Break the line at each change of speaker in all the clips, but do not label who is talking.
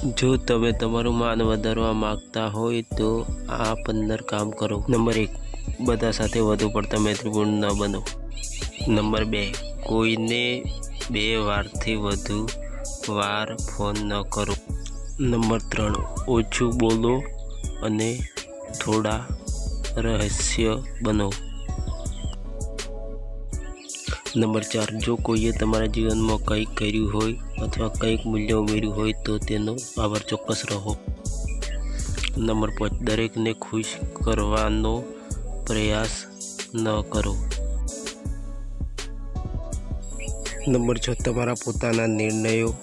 જો તમે તમારું માન વધારવા માંગતા હોય તો આ પંદર કામ કરો. નંબર એક, બધા સાથે વધુ પડતા મૈત્રીપૂર્ણ ન બનો. નંબર બે, કોઈને બે વારથી વધુ વાર ફોન ન કરો. નંબર ત્રણ, ઓછું બોલો અને થોડા રહસ્ય બનો. નંબર ચાર, જો કોઈએ તમારા જીવનમાં કંઈક કર્યું હોય અથવા કંઈક મૂલ્ય ઉમેર્યું હોય તો તેનો આભાર ચોક્કસ રહો. નંબર પાંચ, દરેકને ખુશ કરવાનો પ્રયાસ ન કરો. નંબર છ, તમારા પોતાના નિર્ણયો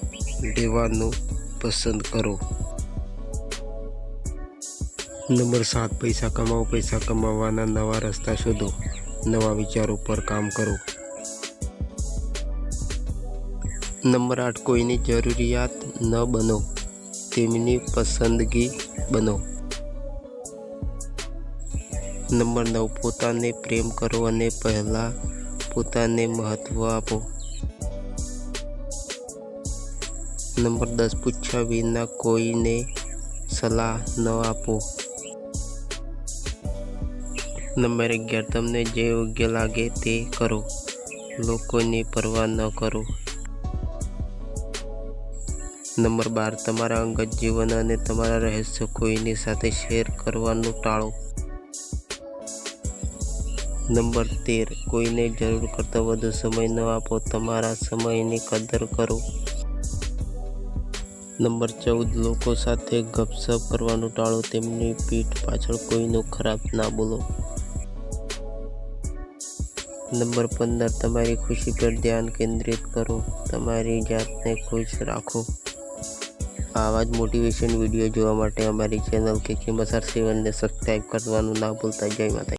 લેવાનું પસંદ કરો. નંબર સાત, પૈસા કમાવો, પૈસા કમાવાના નવા રસ્તા શોધો. નવા વિચારો પર કામ કરો. નંબર આઠ કોઈની જરૂરિયાત ન બનો, તેમની પસંદગી બનો. નંબર નવ, પોતાને પ્રેમ કરો અને પહેલાં પોતાને મહત્ત્વ આપો. નંબર દસ, પૂછ્યા વિના કોઈને સલાહ ન આપો. નંબર અગિયાર, તમને જે યોગ્ય લાગે તે કરો. લોકોની પરવા ન કરો. નંબર બાર, તમારા અંગત જીવન અને તમારા રહસ્ય કોઈની સાથે શેર કરવાનું ટાળો. નંબર તેર, કોઈને જરૂર કરતાં વધુ સમય ન આપો, તમારા સમયની કદર કરો. નંબર ચૌદ, લોકો સાથે ગપસપ કરવાનું ટાળો, તેમની પીઠ પાછળ કોઈનું ખરાબ ના બોલો. નંબર પંદર, તમારી ખુશી પર ધ્યાન કેન્દ્રિત કરો, તમારી જાતને ખુશ રાખો. આવા જ મોટિવેશન વીડિયો જોવા માટે અમારી ચેનલ કે કિંમત સેવનને સબસ્ક્રાઈબ કરવાનું ના ભૂલતા. જય માતા